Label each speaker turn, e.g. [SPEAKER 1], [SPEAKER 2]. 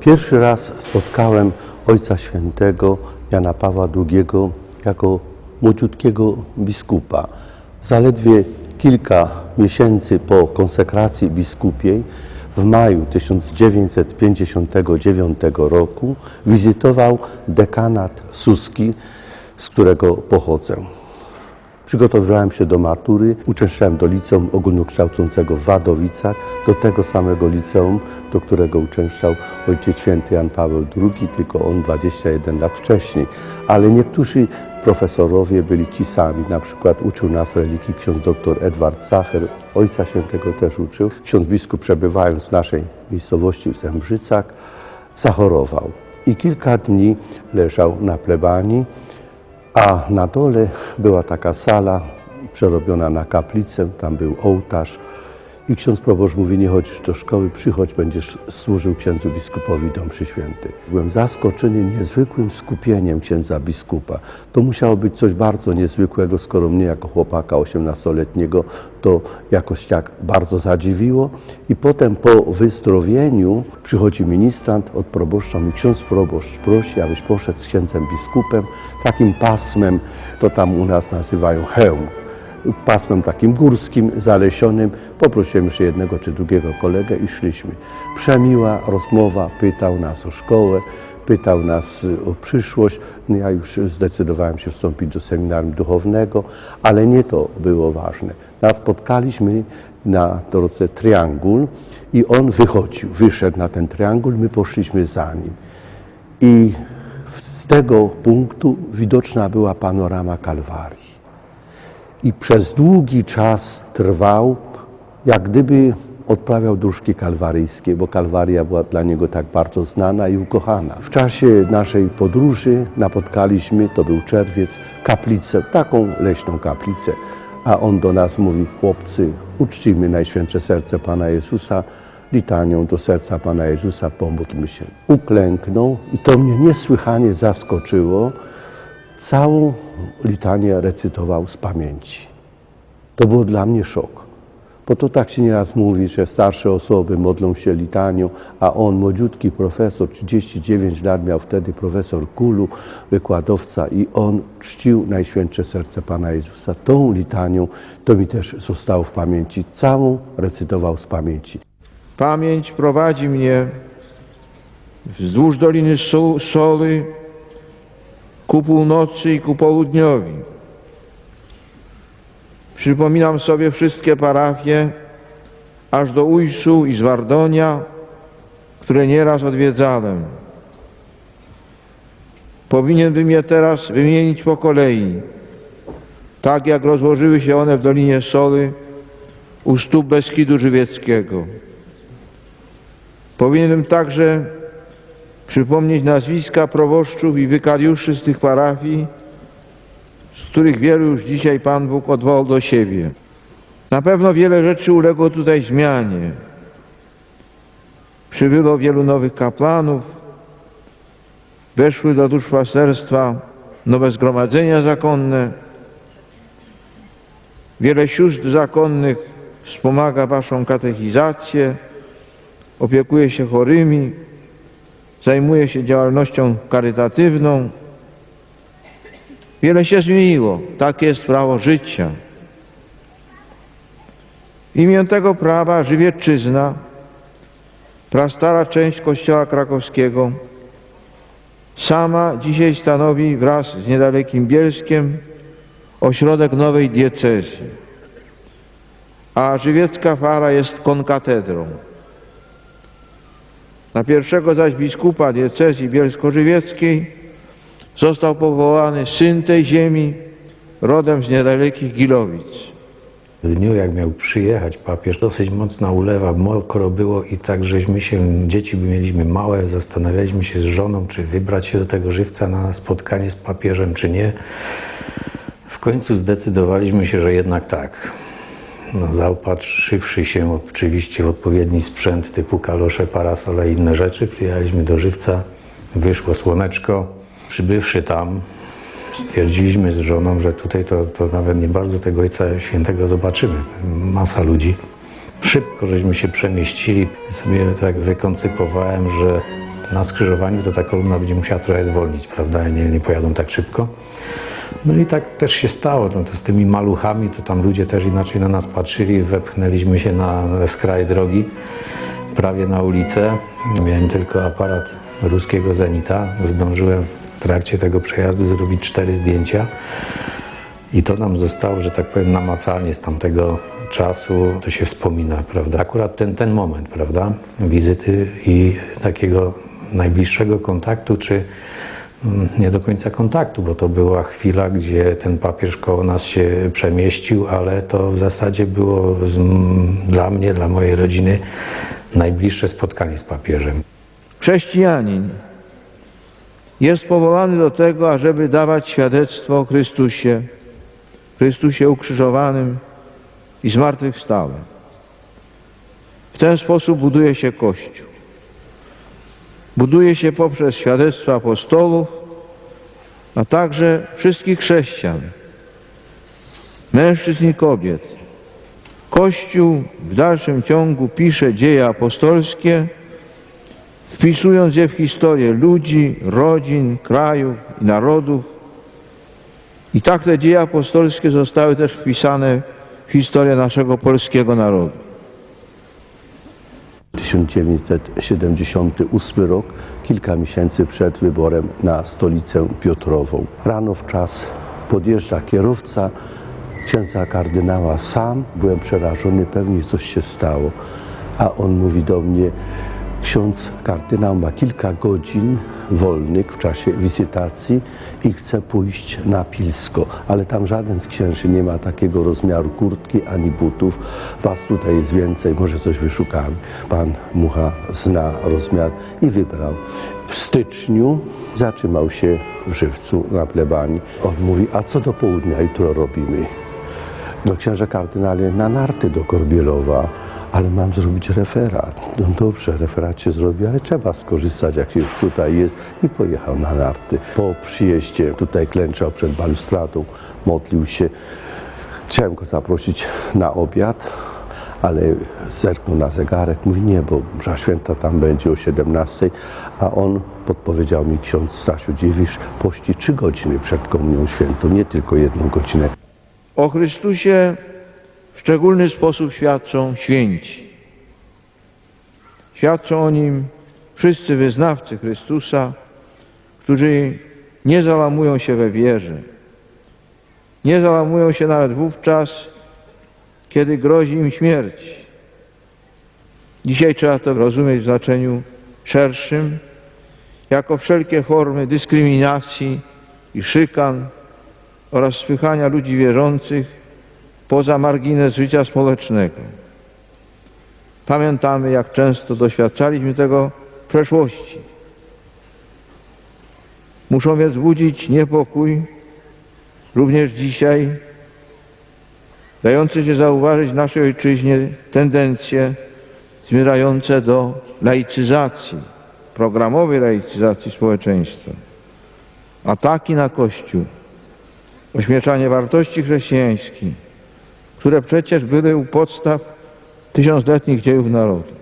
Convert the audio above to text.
[SPEAKER 1] Pierwszy raz spotkałem Ojca Świętego Jana Pawła II jako młodziutkiego biskupa. Zaledwie kilka miesięcy po konsekracji biskupiej w maju 1959 roku wizytował dekanat Suski, z którego pochodzę. Przygotowywałem się do matury, uczęszczałem do liceum ogólnokształcącego w Wadowicach, do tego samego liceum, do którego uczęszczał ojciec święty Jan Paweł II, tylko on 21 lat wcześniej. Ale niektórzy profesorowie byli ci sami. Na przykład uczył nas religii ksiądz dr Edward Sacher, ojca świętego też uczył. Ksiądz biskup przebywając w naszej miejscowości w Zembrzycach zachorował i kilka dni leżał na plebanii. A na dole była taka sala przerobiona na kaplicę, tam był ołtarz. I ksiądz proboszcz mówi, nie chodzisz do szkoły, przychodź, będziesz służył księdzu biskupowi dom przy święty. Byłem zaskoczony niezwykłym skupieniem księdza biskupa. To musiało być coś bardzo niezwykłego, skoro mnie jako chłopaka 18-letniego to jakoś tak bardzo zadziwiło. I potem po wyzdrowieniu przychodzi ministrant od proboszcza, mi ksiądz proboszcz prosi, abyś poszedł z księdzem biskupem, takim pasmem, to tam u nas nazywają hełm pasmem takim górskim, zalesionym. Poprosiłem jeszcze jednego czy drugiego kolegę i szliśmy. Przemiła rozmowa, pytał nas o szkołę, pytał nas y, o przyszłość. No ja już zdecydowałem się wstąpić do seminarium duchownego, ale nie to było ważne. Nas spotkaliśmy na drodze triangul i on wychodził, wyszedł na ten triangul, my poszliśmy za nim. I z tego punktu widoczna była panorama Kalwarii i przez długi czas trwał, jak gdyby odprawiał dróżki kalwaryjskie, bo Kalwaria była dla niego tak bardzo znana i ukochana. W czasie naszej podróży napotkaliśmy, to był czerwiec, kaplicę, taką leśną kaplicę, a on do nas mówi, chłopcy, uczcijmy Najświętsze Serce Pana Jezusa, litanią do serca Pana Jezusa, pomódlmy się. Uklęknął i to mnie niesłychanie zaskoczyło, całą litanię recytował z pamięci. To było dla mnie szok. Bo to tak się nieraz mówi, że starsze osoby modlą się litanią, a on, młodziutki profesor, 39 lat miał wtedy profesor Kulu, wykładowca i on czcił Najświętsze Serce Pana Jezusa. Tą litanią to mi też zostało w pamięci. Całą recytował z pamięci.
[SPEAKER 2] Pamięć prowadzi mnie wzdłuż Doliny Soli ku północy i ku południowi. Przypominam sobie wszystkie parafie, aż do Ujsu i Zwardonia, które nieraz odwiedzałem. Powinienem je teraz wymienić po kolei, tak jak rozłożyły się one w Dolinie Soli u stóp Beskidu Żywieckiego. Powinienem także przypomnieć nazwiska proboszczów i wykariuszy z tych parafii, z których wielu już dzisiaj Pan Bóg odwołał do siebie. Na pewno wiele rzeczy uległo tutaj zmianie. Przybyło wielu nowych kaplanów, weszły do duszpasterstwa nowe zgromadzenia zakonne. Wiele sióstr zakonnych wspomaga Waszą katechizację, opiekuje się chorymi, zajmuje się działalnością karytatywną. Wiele się zmieniło. Tak jest prawo życia. W imię tego prawa Żywiecczyzna, prastara część kościoła krakowskiego, sama dzisiaj stanowi wraz z niedalekim Bielskiem ośrodek nowej diecezji, a żywiecka fara jest konkatedrą. Na pierwszego zaś biskupa diecezji bielsko-żywieckiej został powołany syn tej ziemi, rodem z niedalekich Gilowic.
[SPEAKER 3] W dniu, jak miał przyjechać papież, dosyć mocna ulewa, mokro było i tak żeśmy się, dzieci mieliśmy małe, zastanawialiśmy się z żoną, czy wybrać się do tego żywca na spotkanie z papieżem, czy nie. W końcu zdecydowaliśmy się, że jednak tak. No, zaopatrzywszy się oczywiście w odpowiedni sprzęt typu kalosze, parasole i inne rzeczy, przyjechaliśmy do żywca, wyszło słoneczko. Przybywszy tam, stwierdziliśmy z żoną, że tutaj to, to nawet nie bardzo tego Ojca Świętego zobaczymy. Masa ludzi. Szybko żeśmy się przemieścili. Sobie tak wykoncypowałem, że na skrzyżowaniu, to ta kolumna będzie musiała trochę zwolnić, prawda? Nie, nie pojadą tak szybko. No i tak też się stało. No to z tymi maluchami, to tam ludzie też inaczej na nas patrzyli. Wepchnęliśmy się na skraj drogi, prawie na ulicę. Miałem tylko aparat ruskiego Zenita. Zdążyłem w trakcie tego przejazdu zrobić cztery zdjęcia. I to nam zostało, że tak powiem, namacalnie z tamtego czasu to się wspomina, prawda? Akurat ten, ten moment, prawda? Wizyty i takiego najbliższego kontaktu, czy nie do końca kontaktu, bo to była chwila, gdzie ten papież koło nas się przemieścił, ale to w zasadzie było z, dla mnie, dla mojej rodziny najbliższe spotkanie z papieżem.
[SPEAKER 2] Chrześcijanin jest powołany do tego, ażeby dawać świadectwo o Chrystusie, Chrystusie ukrzyżowanym i zmartwychwstałym. W ten sposób buduje się Kościół. Buduje się poprzez świadectwo apostolów, a także wszystkich chrześcijan, mężczyzn i kobiet. Kościół w dalszym ciągu pisze dzieje apostolskie, wpisując je w historię ludzi, rodzin, krajów i narodów. I tak te dzieje apostolskie zostały też wpisane w historię naszego polskiego narodu.
[SPEAKER 1] 1978 rok, kilka miesięcy przed wyborem na stolicę Piotrową. Rano w czas podjeżdża kierowca księdza kardynała sam. Byłem przerażony, pewnie coś się stało. A on mówi do mnie, ksiądz kardynał ma kilka godzin wolnych w czasie wizytacji i chce pójść na Pilsko, ale tam żaden z księży nie ma takiego rozmiaru kurtki ani butów. Was tutaj jest więcej, może coś wyszukamy. Pan Mucha zna rozmiar i wybrał. W styczniu zatrzymał się w Żywcu na plebanii. On mówi, a co do południa jutro robimy? No księże kardynale na narty do Korbielowa, ale mam zrobić referat. No dobrze, referat się zrobi, ale trzeba skorzystać, jak się już tutaj jest i pojechał na narty. Po przyjeździe tutaj klęczał przed balustradą, modlił się. Chciałem go zaprosić na obiad, ale zerknął na zegarek, mówi nie, bo msza święta tam będzie o 17, a on podpowiedział mi ksiądz Stasiu Dziwisz, pości trzy godziny przed komunią świętą, nie tylko jedną godzinę.
[SPEAKER 2] O Chrystusie w szczególny sposób świadczą święci. Świadczą o Nim wszyscy wyznawcy Chrystusa, którzy nie załamują się we wierze. Nie załamują się nawet wówczas, kiedy grozi im śmierć. Dzisiaj trzeba to rozumieć w znaczeniu szerszym, jako wszelkie formy dyskryminacji i szykan oraz spychania ludzi wierzących poza margines życia społecznego. Pamiętamy, jak często doświadczaliśmy tego w przeszłości. Muszą więc budzić niepokój również dzisiaj, dające się zauważyć w naszej ojczyźnie tendencje zmierzające do laicyzacji, programowej laicyzacji społeczeństwa. Ataki na Kościół, ośmieszanie wartości chrześcijańskich, które przecież były u podstaw tysiącletnich dziejów narodu.